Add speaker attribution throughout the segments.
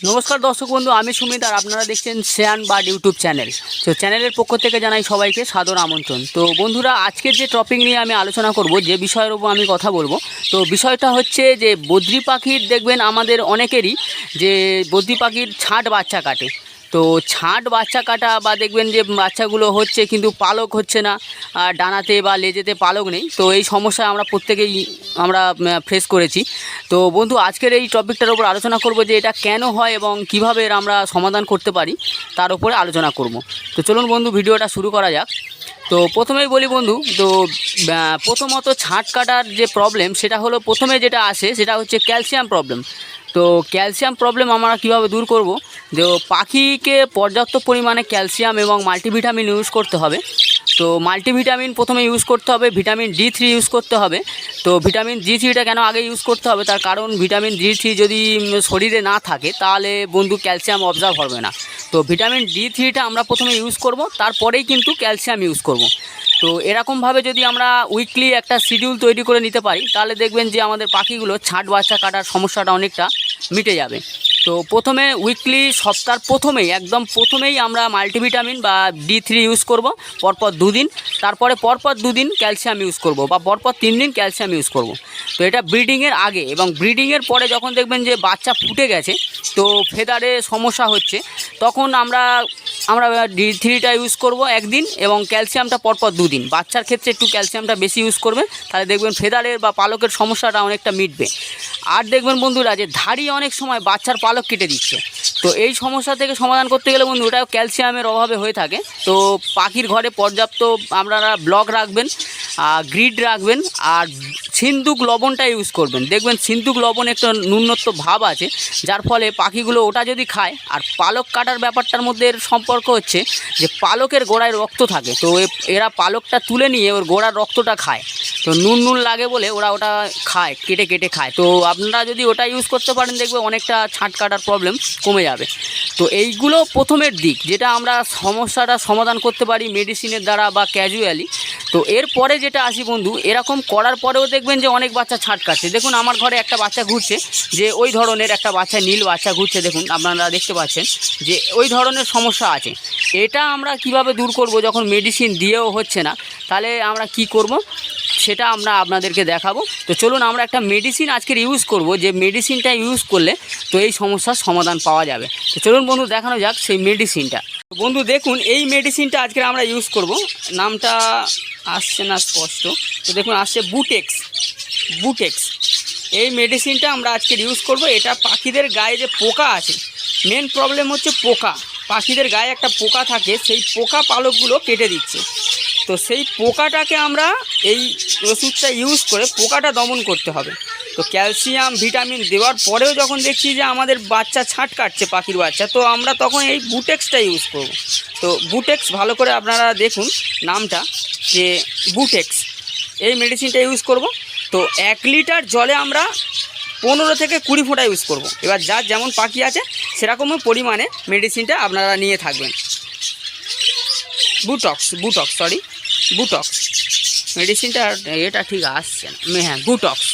Speaker 1: নমস্কার দর্শক বন্ধু, আমি সুমিত আর আপনারা দেখছেন শেয়ান বার্ড ইউটিউব চ্যানেল। তো চ্যানেলের পক্ষ থেকে জানাই সবাইকে সাদর আমন্ত্রণ। তো বন্ধুরা, আজকের যে টপিক নিয়ে আমি আলোচনা করব, যে বিষয়ের উপর আমি কথা বলব, তো বিষয়টা হচ্ছে যে বদ্রি পাখির, দেখবেন আমাদের অনেকেরই যে বদ্রি পাখির ছাট বাচ্চা কাটে। তো ছাঁট বাচ্চা কাটা বা দেখবেন যে বাচ্চাগুলো হচ্ছে কিন্তু পালক হচ্ছে না ডানাতে বা লেজেতে পালক নেই। তো এই সমস্যা আমরা প্রত্যেকেই, আমরা ফেস করেছি। তো বন্ধু, আজকের এই টপিকটার উপর আলোচনা করব যে এটা কেন হয় এবং কীভাবে এর আমরা সমাধান করতে পারি, তার উপরে আলোচনা করব। তো চলুন বন্ধু, ভিডিওটা শুরু করা যাক। তো প্রথমেই বলি বন্ধু, তো প্রথমত ছাঁট কাটার যে প্রবলেম সেটা হলো প্রথমে যেটা আসে সেটা হচ্ছে ক্যালসিয়াম প্রবলেম তো ক্যালসিয়াম প্রবলেম আমরা কীভাবে দূর করব? যে পাখিকে পর্যাপ্ত পরিমাণে ক্যালসিয়াম এবং মাল্টিভিটামিন ইউজ করতে হবে। তো মাল্টিভিটামিন প্রথমে ইউজ করতে হবে ভিটামিন ডি থ্রি ইউজ করতে হবে। তো ভিটামিন ডি থ্রিটা কেন আগে ইউজ করতে হবে? তার কারণ ভিটামিন ডি থ্রি যদি শরীরে না থাকে, তাহলে বন্ধু ক্যালসিয়াম অবজার্ভ হবে না। তো ভিটামিন ডি থ্রিটা আমরা প্রথমে ইউজ করব, তারপরেই কিন্তু ক্যালসিয়াম ইউজ করব। তো এরকমভাবে যদি আমরা উইকলি একটা শিডিউল তৈরি করে নিতে পারি, তাহলে দেখবেন যে আমাদের পাখিগুলো ছাট বাচ্চা কাটার সমস্যাটা অনেকটা মিটে যাবে। তো প্রথমে উইকলি সপ্তাহ প্রথমেই, একদম প্রথমেই আমরা মাল্টিভিটামিন বা ডি থ্রি ইউজ করব, পরপর দুদিন। তারপরে পরপর দুদিন ক্যালসিয়াম ইউজ করব বা পরপর তিন দিন ক্যালসিয়াম ইউজ করব। তো এটা ব্রিডিংয়ের আগে এবং ব্রিডিংয়ের পরে যখন দেখবেন যে বাচ্চা ফুটে গেছে, তো ফেদারে সমস্যা হচ্ছে, তখন আমরা আমরা ডি থ্রিটা ইউজ করব একদিন এবং ক্যালসিয়ামটা পরপর দুদিন। বাচ্চার ক্ষেত্রে একটু ক্যালসিয়ামটা বেশি ইউজ করবেন তাহলে দেখবেন ফেদারের বা পালকের সমস্যাটা অনেকটা মিটবে। আর দেখবেন বন্ধুরা যে ধাড়ি অনেক সময় বাচ্চার পালক কেটে দিচ্ছে। তো এই সমস্যা থেকে সমাধান করতে গেলে বন্ধু, ওটাও ক্যালসিয়ামের অভাবে হয়ে থাকে। তো পাখির ঘরে পর্যাপ্ত আপনারা ব্লক রাখবেন। গ্রিড রাখবেন আর সিন্দুক লবণটা ইউজ করবেন। দেখবেন সিন্দুক লবণ একটা ন্যূনত্ব ভাব আছে, যার ফলে পাখিগুলো ওটা যদি খায়, আর পালক কাটার ব্যাপারটার মধ্যে সম্পর্ক হচ্ছে যে পালকের গোড়ায় রক্ত থাকে, তো এরা পালকটা তুলে নিয়ে ওর গোড়ার রক্তটা খায়। তো নুন নুন লাগে বলে ওরা ওটা খায়, কেটে কেটে খায়। তো আপনারা যদি ওটা ইউজ করতে পারেন, দেখবে অনেকটা ছাঁট কাটার প্রবলেম কমে যাবে। তো এইগুলো প্রথমের দিক, যেটা আমরা সমস্যাটা সমাধান করতে পারি মেডিসিনের দ্বারা বা ক্যাজুয়ালি তো এরপরে যেটা আসি বন্ধু, এরকম করার পরেও দেখবেন যে অনেক বাচ্চা ছাট কাটছে দেখুন, আমার ঘরে একটা বাচ্চা ঘুরছে, যে ওই ধরনের একটা বাচ্চা, নীল বাচ্চা ঘুরছে, দেখুন, আপনারা দেখতে পাচ্ছেন, যে ওই ধরনের সমস্যা আছে। এটা আমরা কীভাবে দূর করব যখন মেডিসিন দিয়েও হচ্ছে না? তাহলে আমরা কি করব? সেটা আমরা আপনাদেরকে দেখাবো। তো চলুন, আমরা একটা মেডিসিন আজকের ইউজ করব, যে মেডিসিনটা ইউজ করলে তো এই সমস্যার সমাধান পাওয়া যাবে। তো চলুন বন্ধু, দেখানো যাক সেই মেডিসিনটা বন্ধু, দেখুন, এই মেডিসিনটা আজকে আমরা ইউজ করব। নামটা আসছে না স্পষ্ট। তো দেখুন, আসছে বুটেক্স বুটেক্স এই মেডিসিনটা আমরা আজকে ইউজ করব। এটা পাখিদের গায়ে যে পোকা আছে মেন প্রবলেম হচ্ছে পোকা। পাখিদের গায়ে একটা পোকা থাকে, সেই পোকা পালকগুলো কেটে দিচ্ছে। তো সেই পোকাটাকে আমরা এই ওষুধটা ইউজ করে পোকাটা দমন করতে হবে। তো ক্যালসিয়াম, ভিটামিন দেওয়ার পরেও যখন দেখছি যে আমাদের বাচ্চা ছাট কাটছে, পাখির বাচ্চা, তো আমরা তখন এই বুটেক্সটা ইউজ করব। তো বুটেক্স ভালো করে আপনারা দেখুন নামটা, যে বুটেক্স, এই মেডিসিনটা ইউজ করব। তো এক লিটার জলে আমরা পনেরো থেকে কুড়ি ফোঁটা ইউজ করব। এবার যার যেমন পাখি আছে, সেরকমই পরিমাণে মেডিসিনটা আপনারা নিয়ে থাকবেন। বুটক্স বুটক্স সরি বুটক্স। মেডিসিনটা এটা ঠিক আসছে না। হ্যাঁ বুটক্স।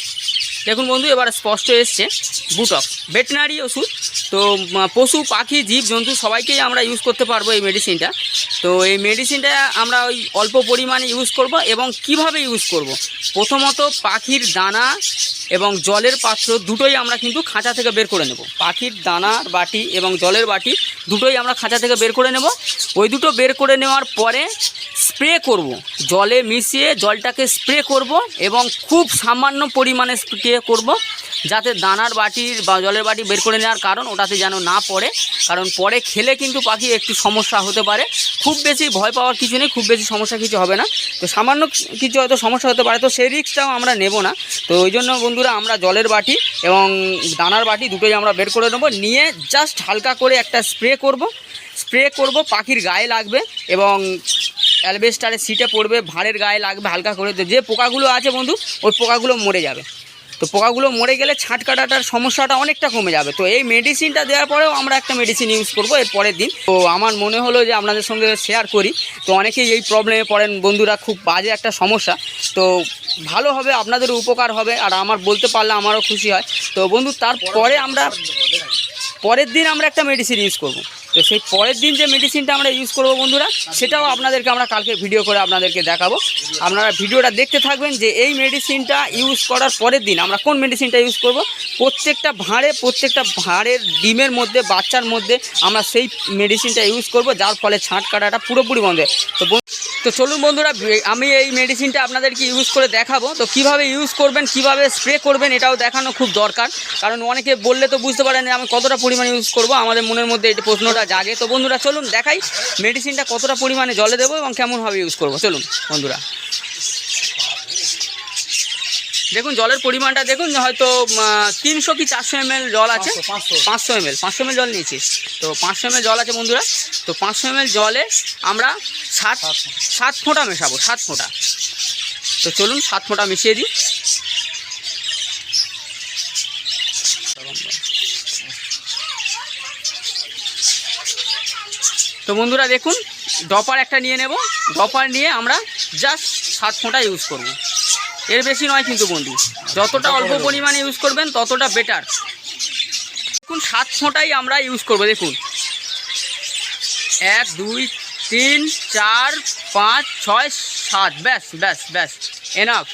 Speaker 1: দেখুন বন্ধু, এবার স্পষ্ট এসছে বুটক ভেটেনারি ওষুধ তো পশু, পাখি, জীব, জন্তু সবাইকেই আমরা ইউজ করতে পারব এই মেডিসিনটা তো, এই মেডিসিনটা আমরা ওই অল্প পরিমাণে ইউজ করব এবং কীভাবে ইউজ করব। প্রথমত পাখির দানা এবং জলের পাত্র দুটোই আমরা কিন্তু খাঁচা থেকে বের করে নেব। পাখির দানার বাটি এবং জলের বাটি দুটোই আমরা খাঁচা থেকে বের করে নেব। ওই দুটো বের করে নেওয়ার পরে স্প্রে করব। জলে মিশিয়ে জলটাকে স্প্রে করব এবং খুব সামান্য পরিমাণে স্প্রে করব। যাতে দানার বাটির বা জলের বাটি বের করে নেওয়ার কারণ ওটাতে যেন না পড়ে। কারণ পরে খেলে কিন্তু পাখি একটু সমস্যা হতে পারে। খুব বেশি ভয় পাওয়ার কিছু নেই, খুব বেশি সমস্যা কিছু হবে না। তো সামান্য কিছু হয়তো সমস্যা হতে পারে, তো সেই রিস্কটাও আমরা নেব না। তো ওই জন্য বন্ধুরা আমরা জলের বাটি এবং দানার বাটি দুটোই আমরা বের করে নেব। নিয়ে জাস্ট হালকা করে একটা স্প্রে করব। স্প্রে করব, পাখির গায়ে লাগবে এবং অ্যালবেস্টারের সিটে পড়বে, ভাঁড়ের গায়ে লাগবে হালকা করে। যে পোকাগুলো আছে বন্ধু, ওই পোকাগুলো মরে যাবে। তো পোকাগুলো মরে গেলে ছাঁট কাটাটার সমস্যাটা অনেকটা কমে যাবে। তো এই মেডিসিনটা দেওয়ার পরেও আমরা একটা মেডিসিন ইউজ করব এর পরের দিন। তো আমার মনে হলো যে আপনাদের সঙ্গে শেয়ার করি। তো অনেকেই এই প্রবলেমে পড়েন, বন্ধুরা খুব বাজে একটা সমস্যা। তো ভালো হবে আপনাদের উপকার হবে। আর আমার বলতে পারলে আমারও খুশি হয়। তো বন্ধু, তারপরে আমরা, পরের দিন আমরা একটা মেডিসিন ইউজ করব। তো সেই পরের দিন যে মেডিসিনটা আমরা ইউজ করব বন্ধুরা, সেটাও আপনাদেরকে আমরা কালকে ভিডিও করে আপনাদেরকে দেখাবো। আপনারা ভিডিওটা দেখতে থাকবেন যে এই মেডিসিনটা ইউজ করার পরের দিন আমরা কোন মেডিসিনটা ইউজ করব। প্রত্যেকটা ভাঁড়ে, প্রত্যেকটা ভাঁড়ের ডিমের মধ্যে, বাচ্চার মধ্যে আমরা সেই মেডিসিনটা ইউজ করব, যার ফলে ছাঁট কাটাটা পুরোপুরি বন্ধ তো তো চলুন বন্ধুরা আমি এই মেডিসিনটা আপনাদেরকে ইউজ করে দেখাবো। তো কীভাবে ইউজ করবেন, কীভাবে স্প্রে করবেন, এটাও দেখানো খুব দরকার। কারণ অনেকে বললে তো বুঝতে পারেন আমি কতটা পরিমাণে ইউজ করব। আমাদের মনের মধ্যে এটা প্রশ্নটা জাগে। তো বন্ধুরা চলুন দেখাই মেডিসিনটা কতটা পরিমাণে জলে দেবো এবং কেমনভাবে ইউজ করব। চলুন বন্ধুরা। দেখুন জলের পরিমাণটা দেখুন হয়তো তিনশো কি চারশো এমএল জল আছে? পাঁচশো এমএল পাঁচশো এমএল জল নিয়েছি। তো পাঁচশো এমএল জল আছে বন্ধুরা। তো পাঁচশো এমএল জলে আমরা সাত সাত ফোঁটা মেশাবো সাত ফোঁটা। তো চলুন সাত ফোঁটা মিশিয়ে দিই। তো বন্ধুরা দেখুন, ডপার একটা নিয়ে নেব। ডপার নিয়ে আমরা জাস্ট সাত ফোঁটা ইউজ করব। এর বেশি নয় কিন্তু বন্ধু, যতটা অল্প পরিমাণে ইউজ করবেন ততটা বেটার দেখুন, সাত ফোঁটাই আমরা ইউজ করব, দেখুন। এক, দুই, তিন, চার, পাঁচ, ছয়, সাত, ব্যাস ব্যাস ব্যাস এনাফ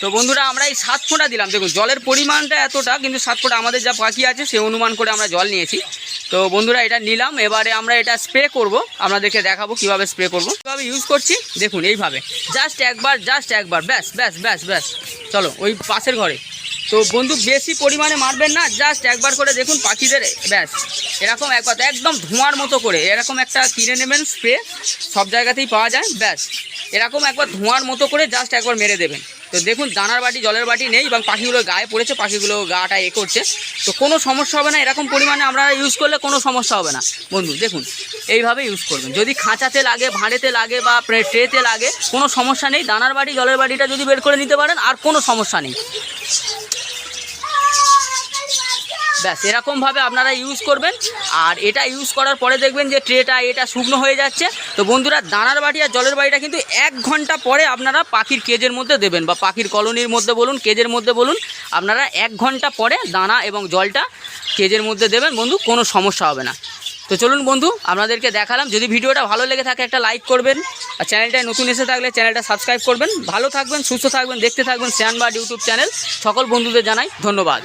Speaker 1: তো বন্ধুরা, আমরা এই সাত ফোঁটা দিলাম। দেখুন, জলের পরিমাণটা এতটা, কিন্তু সাত ফোঁটা আমাদের যা পাখি আছে, সে অনুমান করে আমরা জল নিয়েছি। তো বন্ধুরা এটা নিলাম, এবারে আমরা এটা স্প্রে করব। আপনাদেরকে দেখাবো কীভাবে স্প্রে করব। কীভাবে ইউজ করছি, দেখুন এইভাবে। জাস্ট একবার জাস্ট একবার, ব্যাস ব্যাস ব্যাস ব্যাস। চলো, ওই পাশের ঘরে। তো বন্ধু, বেশি পরিমাণে মারবেন না জাস্ট একবার করে দেখুন পাখিদের, ব্যাস। এরকম একবার, একদম ধোঁয়ার মতো করে, এরকম একটা কিনে নেবেন স্প্রে সব জায়গাতেই পাওয়া যায়, ব্যাস। এরকম একবার ধোঁয়ার মতো করে জাস্ট একবার মেরে দেবেন। তো দেখুন, দানার বাটি, জলের বাটি নেই এবং পাখিগুলো গায়ে পড়েছে, পাখিগুলো গাটা এ করছে। তো কোনো সমস্যা হবে না, এরকম পরিমাণে আমরা ইউজ করলে কোনো সমস্যা হবে না। বন্ধু, দেখুন, এইভাবে ইউজ করবেন। যদি খাঁচাতে লাগে, ভাঁড়েতে লাগে বা ট্রেতে লাগে, কোনো সমস্যা নেই। দানার বাটি, জলের বাটিটা যদি বের করে নিতে পারেন, আর কোনো সমস্যা নেই। ব্যাস, এরকমভাবে আপনারা ইউজ করবেন। আর এটা ইউজ করার পরে দেখবেন যে ট্রেটা এটা শুকনো হয়ে যাচ্ছে। তো বন্ধুরা দানার বাটি আর জলের বাটিটা কিন্তু এক ঘণ্টা পরে আপনারা পাখির কেজের মধ্যে দেবেন বা পাখির কলোনির মধ্যে বলুন, কেজের মধ্যে বলুন, আপনারা এক ঘণ্টা পরে দানা এবং জলটা কেজের মধ্যে দেবেন। বন্ধু, কোনো সমস্যা হবে না। তো চলুন বন্ধু, আপনাদেরকে দেখালাম। যদি ভিডিওটা ভালো লেগে থাকে, একটা লাইক করবেন। আর চ্যানেলটায় নতুন এসে থাকলে চ্যানেলটা সাবস্ক্রাইব করবেন। ভালো থাকবেন, সুস্থ থাকবেন, দেখতে থাকবেন শ্যানবাদ ইউটিউব চ্যানেল সকল বন্ধুদের জানাই ধন্যবাদ।